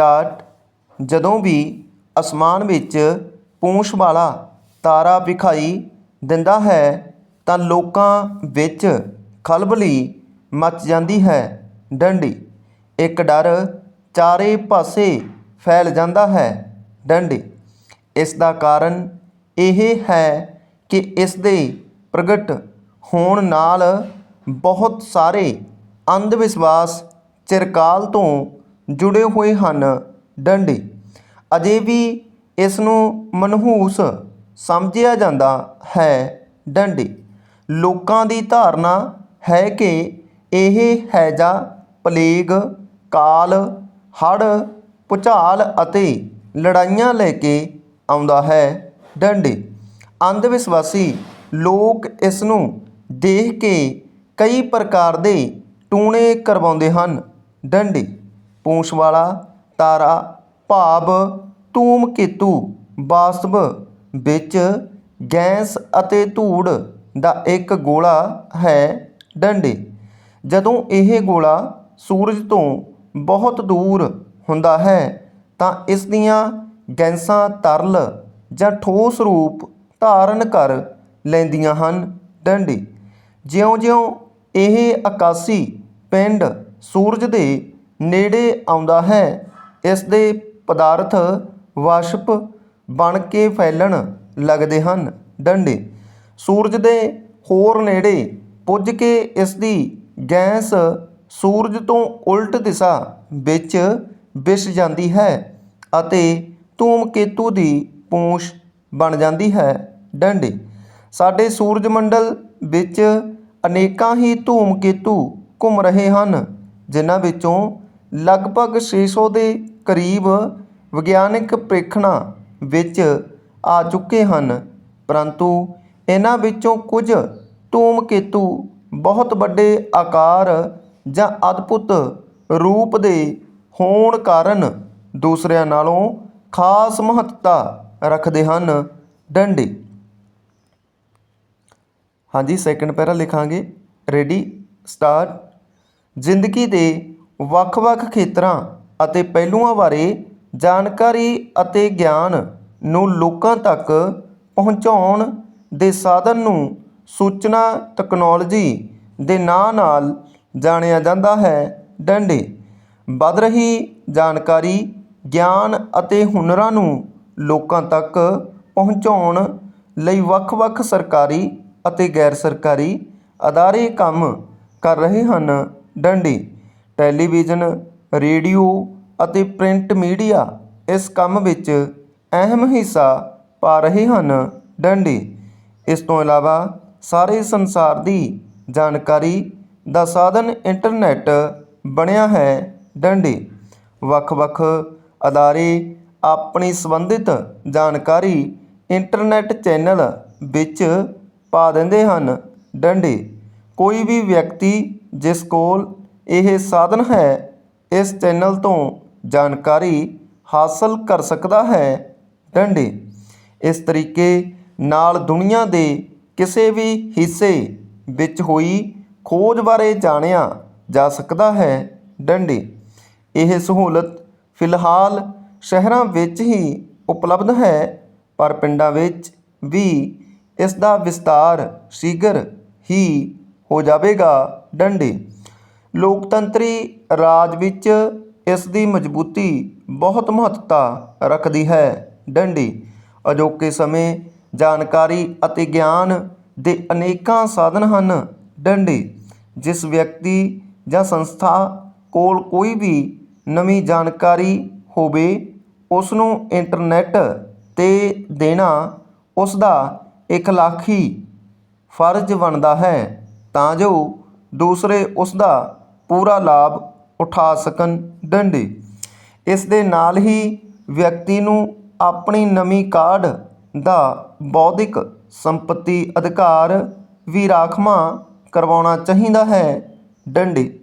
Start, ਜਦੋਂ ਵੀ ਅਸਮਾਨ ਵਿੱਚ ਪੂੰਛ ਵਾਲਾ ਤਾਰਾ ਵਿਖਾਈ ਦਿੰਦਾ ਹੈ, ਤਾਂ ਲੋਕਾਂ ਵਿੱਚ ਖਲਬਲੀ ਮਚ ਜਾਂਦੀ ਹੈ, ਡੰਡੀ। ਇੱਕ ਡਰ ਚਾਰੇ ਪਾਸੇ ਫੈਲ ਜਾਂਦਾ ਹੈ, ਡੰਡੀ। ਇਸ ਦਾ ਕਾਰਨ ਇਹ ਹੈ ਕਿ ਇਸ ਦੇ ਪ੍ਰਗਟ ਹੋਣ ਨਾਲ ਬਹੁਤ ਸਾਰੇ ਅੰਧ ਵਿਸ਼ਵਾਸ ਚਿਰਕਾਲ ਤੋਂ ਜੁੜੇ ਹੋਏ ਹਨ। ਡੰਡੀ। ਅਜੇ ਵੀ ਇਸ ਨੂੰ ਮਨਹੂਸ ਸਮਝਿਆ ਜਾਂਦਾ ਹੈ ਡੰਡੀ। ਲੋਕਾਂ ਦੀ ਧਾਰਨਾ ਹੈ ਕਿ ਇਹ ਹੈਜਾ ਪਲੇਗ, ਕਾਲ, ਹੜ੍ਹ, ਭੁਚਾਲ ਅਤੇ ਲੜਾਈਆਂ ਲੈ ਕੇ ਆਉਂਦਾ ਹੈ ਡੰਡੀ। ਅੰਧ ਵਿਸ਼ਵਾਸੀ ਲੋਕ ਇਸ ਨੂੰ ਦੇਖ ਕੇ ਕਈ ਪ੍ਰਕਾਰ ਦੇ ਟੂਣੇ ਕਰਵਾਉਂਦੇ ਹਨ। ਡੰਡੀ। ਪੂੰਛ ਵਾਲਾ ਤਾਰਾ ਭਾਵ ਧੂਮਕੇਤੂ ਵਾਸਤਵ ਵਿੱਚ ਗੈਸ ਅਤੇ ਧੂੜ ਦਾ ਇੱਕ ਗੋਲਾ ਹੈ ਡੰਡੇ। ਜਦੋਂ ਇਹ ਗੋਲਾ ਸੂਰਜ ਤੋਂ ਬਹੁਤ ਦੂਰ ਹੁੰਦਾ ਹੈ, ਤਾਂ ਇਸ ਦੀਆਂ ਗੈਸਾਂ ਤਰਲ ਜਾਂ ਠੋਸ ਰੂਪ ਧਾਰਨ ਕਰ ਲੈਂਦੀਆਂ ਹਨ ਡੰਡੇ। ਜਿਉਂ-ਜਿਉਂ ਇਹ ਆਕਾਸ਼ੀ ਪਿੰਡ ਸੂਰਜ ਦੇ ਨੇੜੇ ਆਉਂਦਾ ਹੈ। ਇਸ ਦੇ ਪਦਾਰਥ ਵਾਸ਼ਪ ਬਣ ਕੇ ਫੈਲਣ ਲੱਗਦੇ ਹਨ। ਡੰਡੇ। ਸੂਰਜ ਦੇ ਹੋਰ ਨੇੜੇ ਪੁੱਜ ਕੇ ਇਸ ਦੀ ਗੈਸ ਸੂਰਜ ਤੋਂ ਉਲਟ ਦਿਸ਼ਾ ਵਿੱਚ ਵਿਸ ਜਾਂਦੀ ਹੈ ਅਤੇ ਧੂਮਕੇਤੂ ਦੀ ਪੂੰਛ ਬਣ ਜਾਂਦੀ ਹੈ। ਡੰਡੇ। ਸਾਡੇ ਸੂਰਜ ਮੰਡਲ ਵਿੱਚ ਅਨੇਕਾਂ ਹੀ ਧੂਮਕੇਤੂ ਘੁੰਮ ਰਹੇ ਹਨ, ਜਿਨ੍ਹਾਂ ਵਿੱਚੋਂ ਲਗਭਗ ਛੇ ਸੌ ਦੇ ਕਰੀਬ ਵਿਗਿਆਨਕ ਪ੍ਰੀਖਣਾਂ ਵਿੱਚ ਆ ਚੁੱਕੇ ਹਨ। ਪਰੰਤੂ ਇਹਨਾਂ ਵਿੱਚੋਂ ਕੁਝ ਧੂਮਕੇਤੂ ਬਹੁਤ ਵੱਡੇ ਆਕਾਰ ਜਾਂ ਅਦਭੁਤ ਰੂਪ ਦੇ ਹੋਣ ਕਾਰਨ ਦੂਸਰਿਆਂ ਨਾਲੋਂ ਖਾਸ ਮਹੱਤਤਾ ਰੱਖਦੇ ਹਨ ਡੰਡੇ। ਹਾਂਜੀ ਸੈਕੰਡ ਪੈਰਾ ਲਿਖਾਂਗੇ। ਰੈਡੀ ਸਟਾਰਟ ਜ਼ਿੰਦਗੀ ਦੇ ਵੱਖ-ਵੱਖ ਖੇਤਰਾਂ ਅਤੇ ਪਹਿਲੂਆਂ ਬਾਰੇ ਜਾਣਕਾਰੀ ਅਤੇ ਗਿਆਨ ਨੂੰ ਲੋਕਾਂ ਤੱਕ ਪਹੁੰਚਾਉਣ ਦੇ ਸਾਧਨ ਨੂੰ ਸੂਚਨਾ ਤਕਨਾਲੋਜੀ ਦੇ ਨਾਂ ਨਾਲ ਜਾਣਿਆ ਜਾਂਦਾ ਹੈ। ਡੰਡੇ। ਵੱਧ ਰਹੀ ਜਾਣਕਾਰੀ, ਗਿਆਨ ਅਤੇ ਹੁਨਰਾਂ ਨੂੰ ਲੋਕਾਂ ਤੱਕ ਪਹੁੰਚਾਉਣ ਲਈ ਵੱਖ-ਵੱਖ ਸਰਕਾਰੀ ਅਤੇ ਗੈਰ ਸਰਕਾਰੀ ਅਦਾਰੇ ਕੰਮ ਕਰ ਰਹੇ ਹਨ। ਡੰਡੀ। ਟੈਲੀਵਿਜ਼ਨ, ਰੇਡੀਓ ਅਤੇ ਪ੍ਰਿੰਟ ਮੀਡੀਆ ਇਸ ਕੰਮ ਵਿੱਚ ਅਹਿਮ ਹਿੱਸਾ ਪਾ ਰਹੇ ਹਨ ਡੰਡੀ। ਇਸ ਤੋਂ ਇਲਾਵਾ ਸਾਰੇ ਸੰਸਾਰ ਦੀ ਜਾਣਕਾਰੀ ਦਾ ਸਾਧਨ ਇੰਟਰਨੈਟ ਬਣਿਆ ਹੈ ਡੰਡੀ। ਵੱਖ-ਵੱਖ ਅਦਾਰੇ ਆਪਣੀ ਸੰਬੰਧਿਤ ਜਾਣਕਾਰੀ ਇੰਟਰਨੈਟ ਚੈਨਲ ਵਿੱਚ ਪਾ ਦਿੰਦੇ ਹਨ ਡੰਡੀ। ਕੋਈ ਵੀ ਵਿਅਕਤੀ ਜਿਸ ਕੋਲ ਇਹ ਸਾਧਨ ਹੈ, ਇਸ ਚੈਨਲ ਤੋਂ ਜਾਣਕਾਰੀ ਹਾਸਲ ਕਰ ਸਕਦਾ ਹੈ। ਡੰਡੇ, ਇਸ ਤਰੀਕੇ ਨਾਲ ਦੁਨੀਆ ਦੇ ਕਿਸੇ ਵੀ ਹਿੱਸੇ ਵਿੱਚ ਹੋਈ ਖੋਜ ਬਾਰੇ ਜਾਣਿਆ ਜਾ ਸਕਦਾ ਹੈ। ਡੰਡੇ, ਇਹ ਸਹੂਲਤ ਫਿਲਹਾਲ ਸ਼ਹਿਰਾਂ ਵਿੱਚ ਹੀ ਉਪਲਬਧ ਹੈ, ਪਰ ਪਿੰਡਾਂ ਵਿੱਚ ਵੀ ਇਸ ਦਾ ਵਿਸਤਾਰ ਸ਼ੀਘਰ ਹੀ ਹੋ ਜਾਵੇਗਾ। ਡੰਡੇ ਲੋਕਤੰਤਰੀ ਰਾਜ ਵਿੱਚ ਇਸ ਦੀ ਮਜ਼ਬੂਤੀ ਬਹੁਤ ਮਹੱਤਤਾ ਰੱਖਦੀ ਹੈ। ਡੰਡੀ, ਅਜੋਕੇ ਸਮੇਂ ਜਾਣਕਾਰੀ ਅਤੇ ਗਿਆਨ ਦੇ ਅਨੇਕਾਂ ਸਾਧਨ ਹਨ। ਡੰਡੀ, ਜਿਸ ਵਿਅਕਤੀ ਜਾਂ ਸੰਸਥਾ ਕੋਲ ਕੋਈ ਵੀ ਨਵੀਂ ਜਾਣਕਾਰੀ ਹੋਵੇ ਉਸ ਨੂੰ ਇੰਟਰਨੈਟ 'ਤੇ ਦੇਣਾ ਉਸ ਦਾ ਇਖਲਾਕੀ ਫਰਜ਼ ਬਣਦਾ ਹੈ। ਤਾਂ ਜੋ ਦੂਸਰੇ ਉਸ ਦਾ ਪੂਰਾ ਲਾਭ ਉਠਾ ਸਕਣ ਡੰਡੀ। ਇਸ ਦੇ ਨਾਲ ਹੀ ਵਿਅਕਤੀ ਨੂੰ ਆਪਣੀ ਨਵੀਂ ਕਾਢ ਦਾ ਬੌਧਿਕ ਸੰਪਤੀ ਅਧਿਕਾਰ ਵੀ ਰਾਖਵਾਂ ਕਰਵਾਉਣਾ ਚਾਹੀਦਾ ਹੈ। ਡੰਡੀ